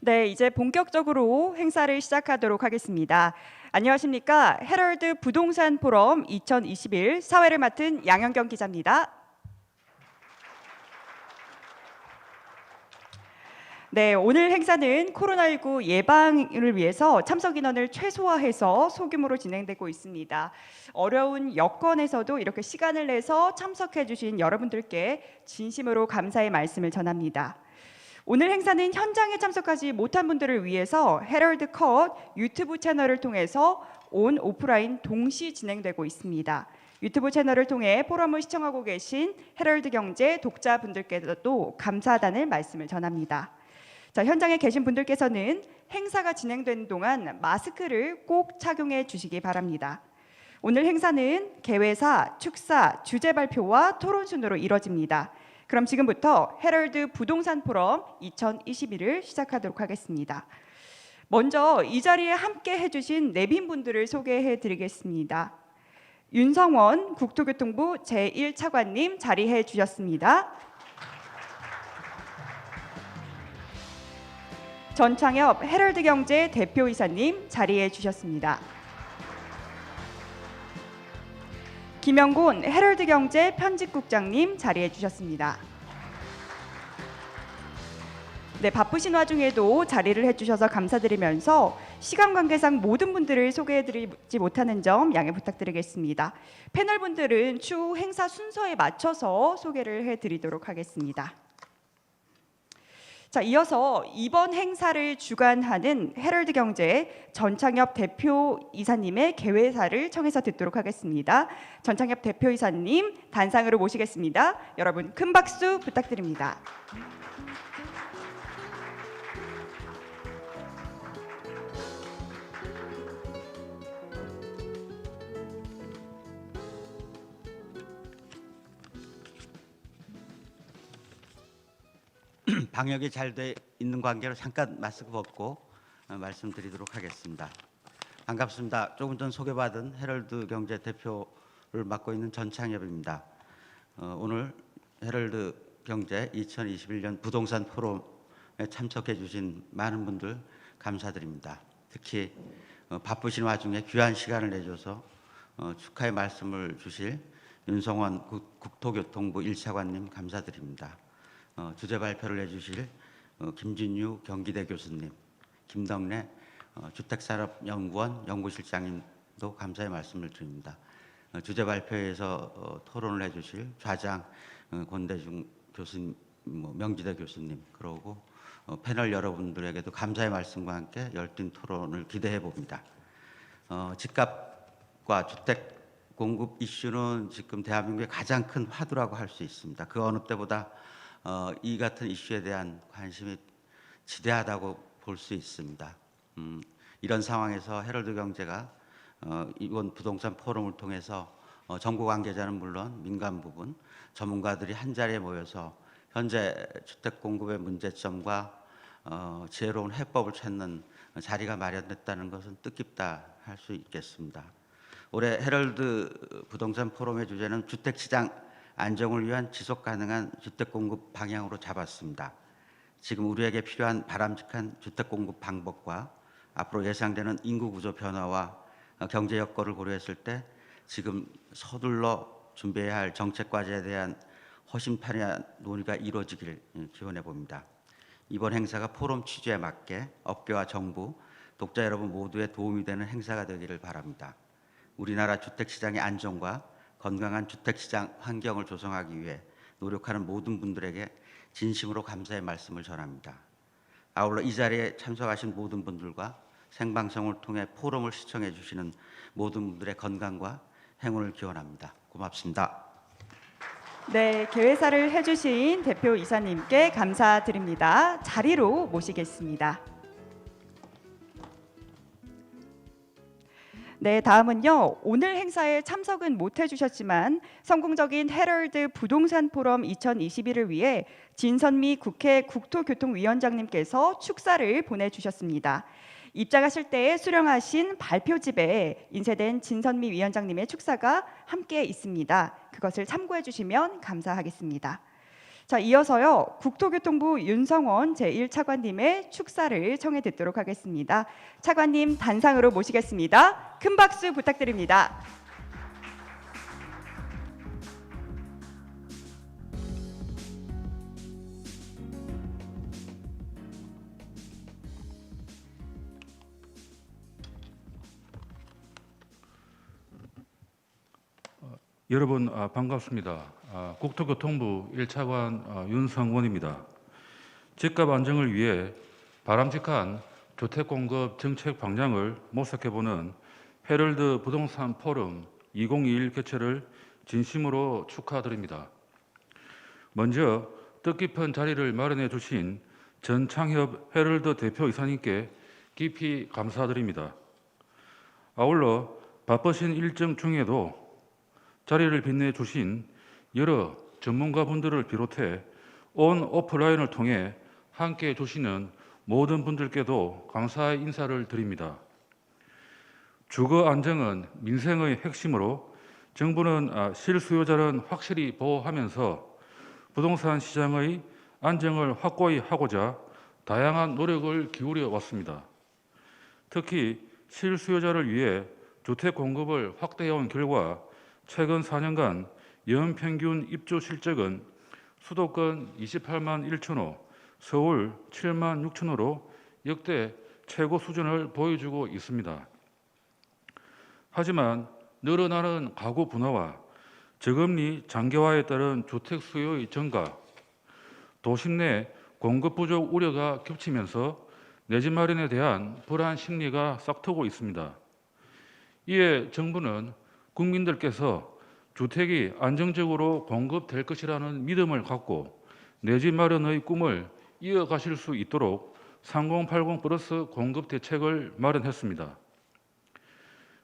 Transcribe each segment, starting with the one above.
네, 이제 본격적으로 행사를 시작하도록 하겠습니다. 안녕하십니까? 헤럴드 부동산 포럼 2021 사회를 맡은 양현경 기자입니다. 네, 오늘 행사는 코로나19 예방을 위해서 참석 인원을 최소화해서 소규모로 진행되고 있습니다. 어려운 여건에서도 이렇게 시간을 내서 참석해 주신 여러분들께 진심으로 감사의 말씀을 전합니다. 오늘 행사는 현장에 참석하지 못한 분들을 위해서 헤럴드 컷 유튜브 채널을 통해서 온 오프라인 동시 진행되고 있습니다. 유튜브 채널을 통해 포럼을 시청하고 계신 헤럴드 경제 독자분들께도 감사하다는 말씀을 전합니다. 자, 현장에 계신 분들께서는 행사가 진행되는 동안 마스크를 꼭 착용해 주시기 바랍니다. 오늘 행사는 개회사, 축사, 주제 발표와 토론 순으로 이뤄집니다. 그럼 지금부터 헤럴드 부동산 포럼 2021을 시작하도록 하겠습니다. 먼저 이 자리에 함께 해주신 내빈 분들을 소개해 드리겠습니다. 윤성원 국토교통부 제1차관님 자리해 주셨습니다. 전창엽 헤럴드 경제 대표이사님 자리해 주셨습니다. 김영곤 헤럴드 경제 편집국장님 자리해 주셨습니다. 네, 바쁘신 와중에도 자리를 해주셔서 감사드리면서 시간 관계상 모든 분들을 소개해드리지 못하는 점 양해 부탁드리겠습니다. 패널 분들은 추후 행사 순서에 맞춰서 소개를 해드리도록 하겠습니다. 자, 이어서 이번 행사를 주관하는 헤럴드 경제 전창엽 대표 이사님의 개회사를 청해서 듣도록 하겠습니다. 전창엽 대표 이사님 단상으로 모시겠습니다. 여러분 큰 박수 부탁드립니다. 방역이 잘 돼 있는 관계로 잠깐 마스크 벗고 어, 말씀드리도록 하겠습니다. 반갑습니다. 조금 전 소개받은 헤럴드 경제 대표를 맡고 있는 전창엽입니다. 어, 오늘 헤럴드 경제 2021년 부동산 포럼에 참석해 주신 많은 분들 감사드립니다. 특히 어, 바쁘신 와중에 귀한 시간을 내줘서 어, 축하의 말씀을 주실 윤성원 국- 국토교통부 1차관님 감사드립니다. 어, 주제 발표를 해주실 어, 김진유 경기대 교수님, 김덕래 어, 주택산업연구원 연구실장님도 감사의 말씀을 드립니다. 어, 주제 발표에서 어, 토론을 해주실 좌장 어, 권대중 교수님, 뭐, 명지대 교수님, 그러고 어, 패널 여러분들에게도 감사의 말씀과 함께 열띤 토론을 기대해 봅니다. 어, 집값과 주택 공급 이슈는 지금 대한민국의 가장 큰 화두라고 할 수 있습니다. 그 어느 때보다 어, 이 같은 이슈에 대한 관심이 지대하다고 볼 수 있습니다. 음, 이런 상황에서 헤럴드 경제가 어, 이번 부동산 포럼을 통해서 어, 정부 관계자는 물론 민간 부분 전문가들이 한 자리에 모여서 현재 주택 공급의 문제점과 어, 지혜로운 해법을 찾는 자리가 마련됐다는 것은 뜻깊다 할 수 있겠습니다. 올해 헤럴드 부동산 포럼의 주제는 주택 시장 안정을 위한 지속 가능한 주택 공급 방향으로 잡았습니다. 지금 우리에게 필요한 바람직한 주택 공급 방법과 앞으로 예상되는 인구 구조 변화와 어, 경제 여건을 고려했을 때 지금 서둘러 준비해야 할 정책 과제에 대한 허심탄회한 논의가 이루어지길 예, 기원해 봅니다. 이번 행사가 포럼 취지에 맞게 업계와 정부, 독자 여러분 모두에 도움이 되는 행사가 되기를 바랍니다. 우리나라 주택 시장의 안정과 건강한 주택 시장 환경을 조성하기 위해 노력하는 모든 분들에게 진심으로 감사의 말씀을 전합니다. 아울러 이 자리에 참석하신 모든 분들과 생방송을 통해 포럼을 시청해 주시는 모든 분들의 건강과 행운을 기원합니다. 고맙습니다. 네, 개회사를 해주신 대표 이사님께 감사드립니다. 자리로 모시겠습니다. 네, 다음은요. 오늘 행사에 참석은 못 해주셨지만 성공적인 헤럴드 부동산 포럼 2021을 위해 진선미 국회 국토교통위원장님께서 축사를 보내주셨습니다. 입장하실 때 수령하신 발표집에 인쇄된 진선미 위원장님의 축사가 함께 있습니다. 그것을 참고해 주시면 감사하겠습니다. 자, 이어서요. 국토교통부 윤성원 제1차관님의 축사를 청해 듣도록 하겠습니다. 차관님 단상으로 모시겠습니다. 큰 박수 부탁드립니다. 여러분 아, 반갑습니다. 아, 국토교통부 1차관 아, 윤성원입니다. 집값 안정을 위해 바람직한 주택 공급 정책 방향을 모색해보는 헤럴드 부동산 포럼 2021 개최를 진심으로 축하드립니다. 먼저 뜻깊은 자리를 마련해 주신 전창협 헤럴드 대표이사님께 깊이 감사드립니다. 아울러 바쁘신 일정 중에도 자리를 빛내 주신 여러 전문가분들을 비롯해 온 오프라인을 통해 함께 해 주시는 모든 분들께도 감사의 인사를 드립니다. 주거 안정은 민생의 핵심으로 정부는 아, 실수요자는 확실히 보호하면서 부동산 시장의 안정을 확고히 하고자 다양한 노력을 기울여 왔습니다. 특히 실수요자를 위해 주택 공급을 확대해온 결과 최근 4년간 연평균 입주 실적은 수도권 28만 1천 호, 서울 7만 6천 호로 역대 최고 수준을 보여주고 있습니다. 하지만 늘어나는 가구 분화와 저금리 장기화에 따른 주택 수요의 증가, 도심 내 공급 부족 우려가 겹치면서 내 집 마련에 대한 불안 심리가 싹트고 있습니다. 이에 정부는 국민들께서 주택이 안정적으로 공급될 것이라는 믿음을 갖고 내 집 마련의 꿈을 이어가실 수 있도록 3080 플러스 공급 대책을 마련했습니다.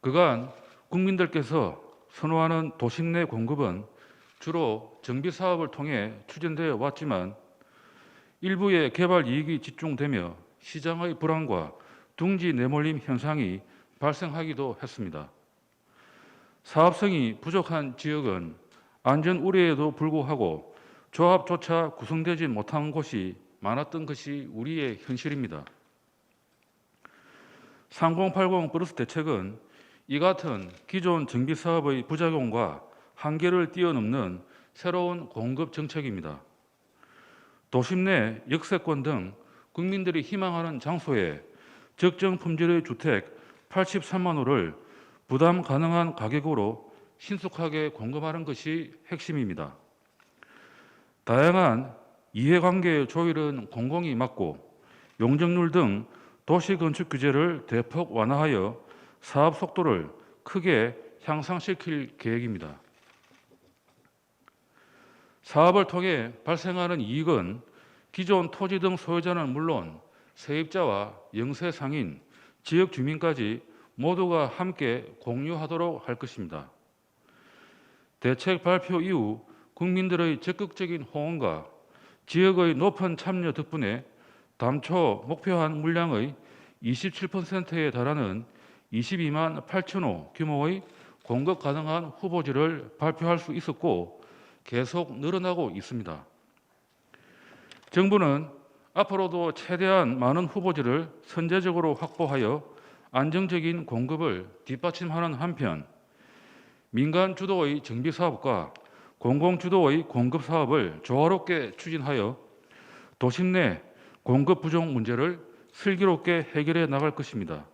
그간 국민들께서 선호하는 도심 내 공급은 주로 정비 사업을 통해 추진되어 왔지만 일부의 개발 이익이 집중되며 시장의 불안과 둥지 내몰림 현상이 발생하기도 했습니다. 사업성이 부족한 지역은 안전 우려에도 불구하고 조합조차 구성되지 못한 곳이 많았던 것이 우리의 현실입니다. 3080 플러스 대책은 이 같은 기존 정비 사업의 부작용과 한계를 뛰어넘는 새로운 공급 정책입니다. 도심 내 역세권 등 국민들이 희망하는 장소에 적정 품질의 주택 83만 호를 부담 가능한 가격으로 신속하게 공급하는 것이 핵심입니다. 다양한 이해관계 조율은 공공이 맡고 용적률 등 도시 건축 규제를 대폭 완화하여 사업 속도를 크게 향상시킬 계획입니다. 사업을 통해 발생하는 이익은 기존 토지 등 소유자는 물론 세입자와 영세 상인, 지역 주민까지 모두가 함께 공유하도록 할 것입니다. 대책 발표 이후 국민들의 적극적인 호응과 지역의 높은 참여 덕분에 담초 목표한 물량의 27%에 달하는 22만 8천 호 규모의 공급 가능한 후보지를 발표할 수 있었고 계속 늘어나고 있습니다. 정부는 앞으로도 최대한 많은 후보지를 선제적으로 확보하여 안정적인 공급을 뒷받침하는 한편 민간 주도의 정비 사업과 공공 주도의 공급 사업을 조화롭게 추진하여 도심 내 공급 부족 문제를 슬기롭게 해결해 나갈 것입니다.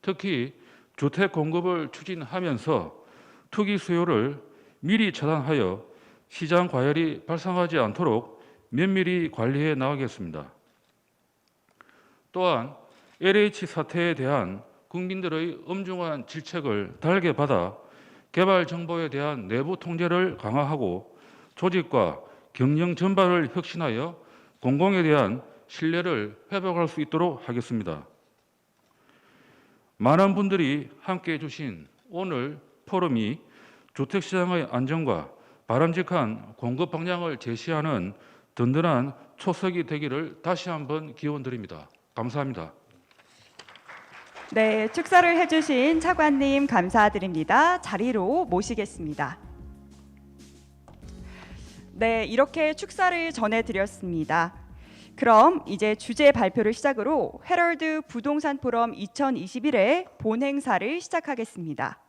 특히 주택 공급을 추진하면서 투기 수요를 미리 차단하여 시장 과열이 발생하지 않도록 면밀히 관리해 나가겠습니다. 또한 LH 사태에 대한 국민들의 엄중한 질책을 달게 받아 개발 정보에 대한 내부 통제를 강화하고 조직과 경영 전반을 혁신하여 공공에 대한 신뢰를 회복할 수 있도록 하겠습니다. 많은 분들이 함께 해 주신 오늘 포럼이 주택시장의 안정과 바람직한 공급 방향을 제시하는 든든한 초석이 되기를 다시 한번 기원드립니다. 감사합니다. 네, 축사를 해주신 차관님 감사드립니다. 자리로 모시겠습니다. 네, 이렇게 축사를 전해드렸습니다. 그럼 이제 주제 발표를 시작으로 헤럴드 부동산 포럼 2021의 본 행사를 시작하겠습니다.